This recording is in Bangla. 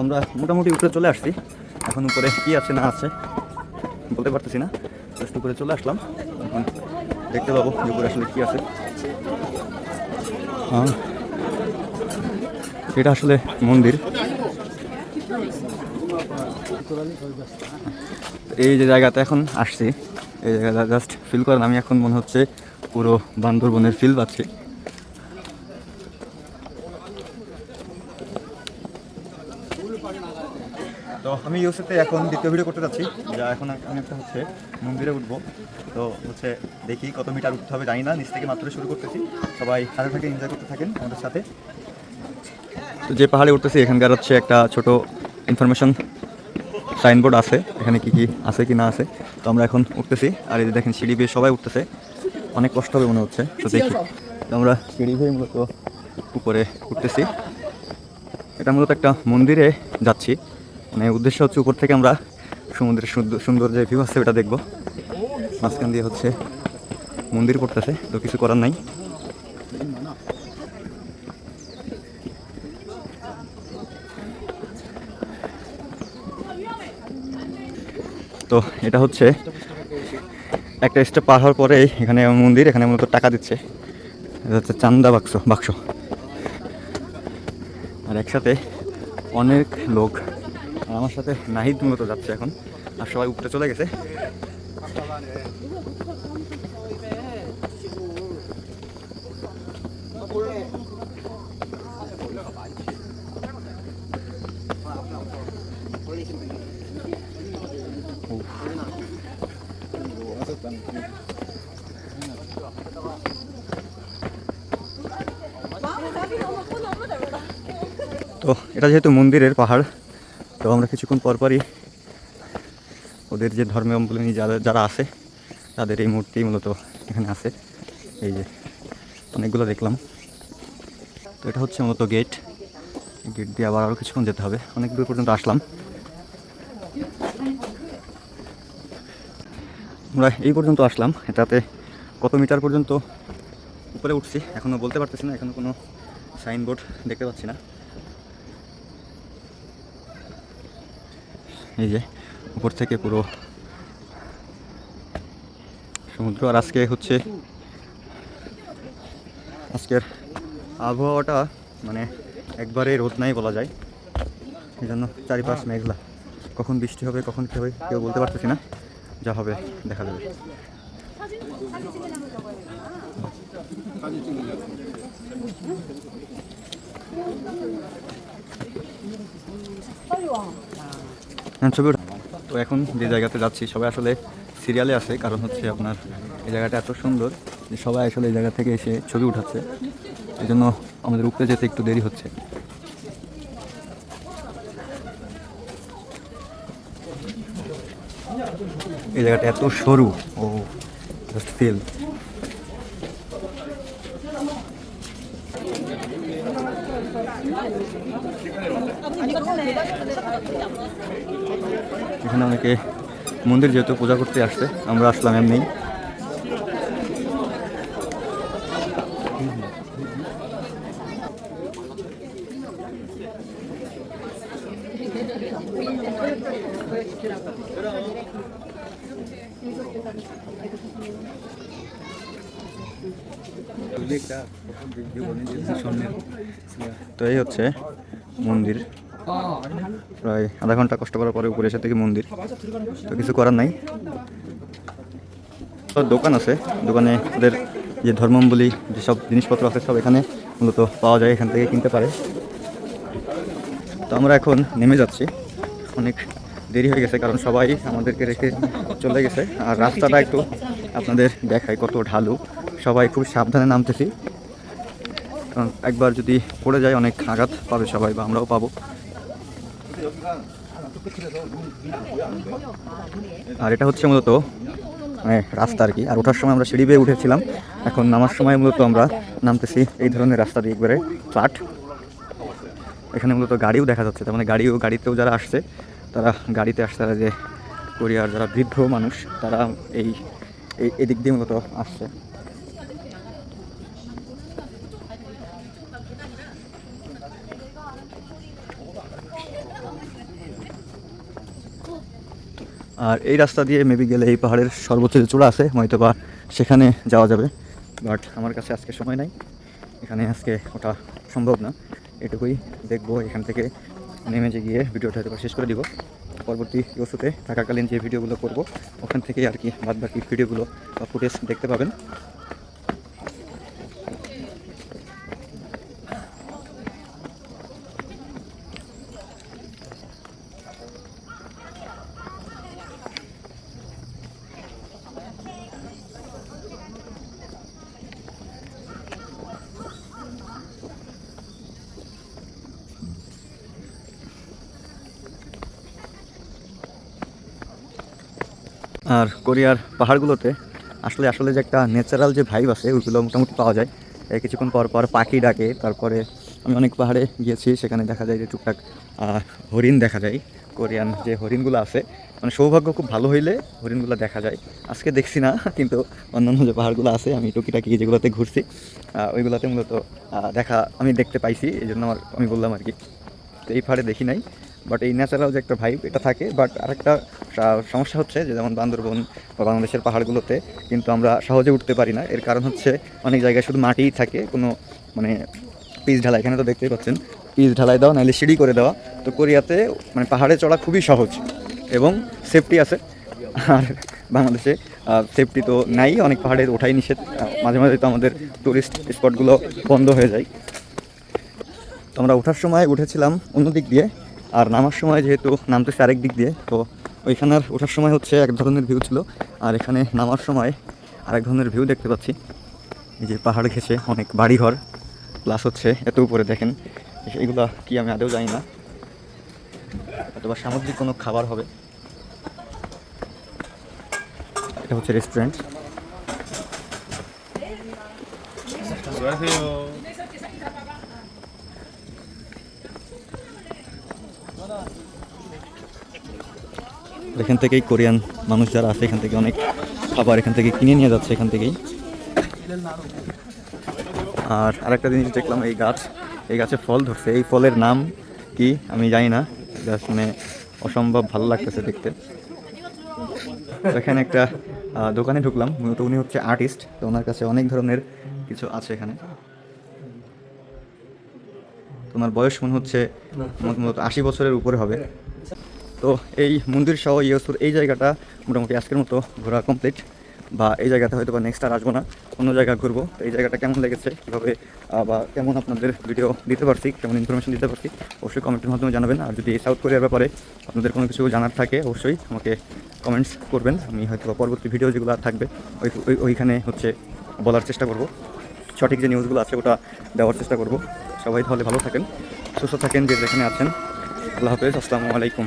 আমরা মোটামুটি উপরে চলে আসছি। এখন উপরে কি আছে না আছে বলতে পারতেছি না। জাস্ট উপরে চলে আসলাম। এখন দেখতে পাবো যে উপরে আসলে কি আছে। এটা আসলে মন্দির। এই যে জায়গাতে এখন আসছি, এই জায়গাটা জাস্ট ফিল করেন, আমি এখন মনে হচ্ছে পুরো বান্দরবনের ফিল পাচ্ছি। তো আমি ইউসেতে এখন দ্বিতীয় ভিডিও করতে যাচ্ছি। যা এখন আমি একটা হচ্ছে মন্দিরে উঠবো। তো হচ্ছে দেখি কত মিটার উঠতে হবে, জানি না। নিচ থেকে মাত্র শুরু করতেছি। সবাই সাথে থেকে এনজয় করতে থাকেন আমাদের সাথে। তো যে পাহাড়ে উঠতেছি, এখানকার হচ্ছে একটা ছোট ইনফরমেশন সাইনবোর্ড আছে। এখানে কি কি আছে কি না আছে। তো আমরা এখন উঠতেছি। আর এই দেখেন, সিঁড়ি বেয়ে সবাই উঠতেছে। অনেক কষ্ট হবে মনে হচ্ছে। তো দেখি। তো আমরা সিঁড়ি বেয়ে মূলত উপরে উঠতেছি। এটা মূলত একটা মন্দিরে যাচ্ছি। মানে উদ্দেশ্য হচ্ছে উপর থেকে আমরা সমুদ্রের সুন্দর যে ভিউ আছে, ওটা দেখব। মাঝখান দিয়ে হচ্ছে মন্দির পড়তেছে, তো কিছু করার নাই। তো এটা হচ্ছে একটা স্টেপ পার হওয়ার পরে এখানে মন্দির, এখানে মূলত টাকা দিচ্ছে। এটা হচ্ছে চান্দা বাক্স বাক্স। একসাথে অনেক লোক। আমার সাথে নাহিদ মূলত যাচ্ছে এখন। আর সবাই উপরে চলে গেছে। তো এটা যেহেতু মন্দিরের পাহাড়, তো আমরা কিছুক্ষণ পরপরই ওদের যে ধর্মাবলম্বী যারা যারা আছে, তাদের এই মূর্তি মূলত এখানে আছে। এই যে অনেকগুলো দেখলাম। তো এটা হচ্ছে মূলত গেট গেট দিয়ে আবার আরও কিছুক্ষণ যেতে হবে। অনেক দূর পর্যন্ত আসলাম। আমরা এই পর্যন্ত আসলাম। এটাতে কত মিটার পর্যন্ত উপরে উঠছি এখনও বলতে পারতেছি না। এখনও কোনো সাইনবোর্ড দেখতে পাচ্ছি না। এই যে, উপর থেকে পুরো সমুদ্র। আর আজকে হচ্ছে, আজকের আবহাওয়াটা মানে একবারে রোদ নাই বলা যায়। এই জন্য চারিপাশ মেঘলা। কখন বৃষ্টি হবে, কখন কী হবে, কেউ বলতে পারতেছি না। যা হবে, দেখা যাবে। ছবি ওঠা- তো এখন যে জায়গাতে যাচ্ছি, সবাই আসলে সিরিয়ালে আছে, কারণ হচ্ছে আপনার এই জায়গাটা এত সুন্দর যে সবাই আসলে এই জায়গা থেকে এসে ছবি উঠাচ্ছে। এই জন্য আমাদের উপরে যেতে একটু দেরি হচ্ছে। এই জায়গাটা এত সরু। ও জাস্ট ফিল এখানে অনেকে মন্দির যেহেতু পূজা করতে আসছে আমরা আসলাম এমনি। তো এই হচ্ছে মন্দির। প্রায় আধা ঘণ্টা কষ্ট করার পরে উপরে এসে থেকে মন্দির। তো কিছু করার নাই। দোকান আছে। দোকানে ওদের যে ধর্মাবলী যেসব জিনিসপত্র আছে সব এখানে মূলত পাওয়া যায়, এখান থেকে কিনতে পারে। তো আমরা এখন নেমে যাচ্ছি। অনেক দেরি হয়ে গেছে কারণ সবাই আমাদেরকে রেখে চলে গেছে। আর রাস্তাটা একটু আপনাদের দেখায় কত ঢালু। সবাই খুব সাবধানে নামতেছি। কারণ একবার যদি পড়ে যায়, অনেক আঘাত পাবে সবাই বা আমরাও পাবো। আর এটা হচ্ছে মূলত মানে রাস্তা আর কি। আর ওঠার সময় আমরা সিঁড়ি বেয়ে উঠেছিলাম। এখন নামার সময় মূলত আমরা নামতেছি এই ধরনের রাস্তা দিয়ে একবারে ফ্ল্যাট এখানে মূলত গাড়িও দেখা যাচ্ছে, তার মানে গাড়িও গাড়িতেও যারা আসছে, তারা গাড়িতে আসছে, তারা যে কোরিয়ার যারা বৃদ্ধ মানুষ, তারা এই এই- এদিক দিয়ে মূলত আসছে। আর এই রাস্তা দিয়ে মেবি গেলে এই পাহাড়ের সর্বোচ্চ যে চূড়া আছে হয়তো বা সেখানে যাওয়া যাবে। বাট আমার কাছে আজকে সময় নাই। এখানে আজকে ওটা সম্ভব না। এটুকুই দেখব, এখান থেকে নেমে যে গিয়ে ভিডিওটা হয়তো শেষ করে দিব। পরবর্তী ইউসুতে থাকাকালীন যে ভিডিওগুলো করব, ওখান থেকে আর কি বাদ বাকি ভিডিওগুলো বা ফুটেজ দেখতে পাবেন। আর কোরিয়ার পাহাড়গুলোতে আসলে আসলে যে একটা ন্যাচারাল যে ভাইব আছে, ওইগুলো মোটামুটি পাওয়া যায়। কিছুক্ষণ পর পর পাখি ডাকে, তারপরে আমি অনেক পাহাড়ে গিয়েছি, সেখানে দেখা যায় যে টুকটাক হরিণ দেখা যায়। কোরিয়ান যে হরিণগুলো আছে মানে সৌভাগ্য খুব ভালো হইলে হরিণগুলো দেখা যায়। আজকে দেখছি না, কিন্তু অন্যান্য যে পাহাড়গুলো আছে, আমি টুকিটাকি যেগুলোতে ঘুরছি ওইগুলোতে মূলত দেখা আমি দেখতে পাইছি এই জন্য আমার, আমি বললাম আর কি। তো এই পাহাড়ে দেখি নাই। বাট এই ন্যাচারাল যে একটা ভাইব এটা থাকে বাট আরেকটা সমস্যা হচ্ছে যে যেমন বান্দরবন বা বাংলাদেশের পাহাড়গুলোতে কিন্তু আমরা সহজে উঠতে পারি না। এর কারণ হচ্ছে অনেক জায়গায় শুধু মাটিই থাকে, কোনো মানে পিচ ঢালাই, এখানে তো দেখতেই পাচ্ছেন, পিচ ঢালাই দেওয়া নাহলে সিঁড়ি করে দেওয়া। তো কোরিয়াতে মানে পাহাড়ে চড়া খুবই সহজ এবং সেফটি আছে। আর বাংলাদেশে সেফটি তো নাই, অনেক পাহাড়ে ওঠাই নিষেধ। মাঝে মাঝে তো আমাদের টুরিস্ট স্পটগুলো বন্ধ হয়ে যায়। তো আমরা ওঠার সময় উঠেছিলাম অন্য দিক দিয়ে। আর নামার সময় যেহেতু নামতেছে আরেক দিক দিয়ে, তো ওইখানের ওঠার সময় হচ্ছে এক ধরনের ভিউ ছিল। আর এখানে নামার সময় আরেক ধরনের ভিউ দেখতে পাচ্ছি। এই যে পাহাড় ঘেসে অনেক বাড়িঘর প্লাস হচ্ছে এত উপরে দেখেন, এগুলো কি আমি আদৌ জানি না। অথবা সামুদ্রিক কোনো খাবার হবে। এটা হচ্ছে রেস্টুরেন্ট এখান থেকেই কোরিয়ান মানুষ যারা আছে, এখান থেকে অনেক খাবার এখান থেকে কিনে নিয়ে যাচ্ছে এখান থেকেই। আর আরেকটা জিনিস দেখলাম, এই গাছ, এই গাছে ফল ধরছে। এই ফলের নাম কি আমি জানি না জাস্ট মানে অসম্ভব ভালো লাগতেছে দেখতে। এখানে একটা দোকানে ঢুকলাম উনি হচ্ছে আর্টিস্ট, তো ওনার কাছে অনেক ধরনের কিছু আছে এখানে। তোমার বয়স মনে হচ্ছে মূলত আশি বছরের উপরে হবে। তো এই মন্দির সহ ইয়সুর এই জায়গাটা মোটামুটি আজকের মতো ঘোরা কমপ্লিট বা এই জায়গাতে হয়তো বা নেক্সট আর আসব না অন্য জায়গা ঘুরবো। তো এই জায়গাটা কেমন লেগেছে কীভাবে বা কেমন আপনাদের ভিডিও দিতে পারছি কেমন ইনফরমেশন দিতে পারছি অবশ্যই কমেন্টের মাধ্যমে জানাবেন। আর যদি সাউথ কোরিয়ার ব্যাপারে আপনাদের কোনো কিছু জানার থাকে অবশ্যই আমাকে কমেন্টস করবেন। আমি হয়তো বা পরবর্তী ভিডিও যেগুলো থাকবে ওই ওই- ওইখানে হচ্ছে বলার চেষ্টা করব। সঠিক যে নিউজগুলো আছে ওটা দেওয়ার চেষ্টা করব। সবাই তাহলে ভালো থাকেন সুস্থ থাকেন যে যেখানে আছেন। আল্লাহ হাফেজ আসসালামু আলাইকুম।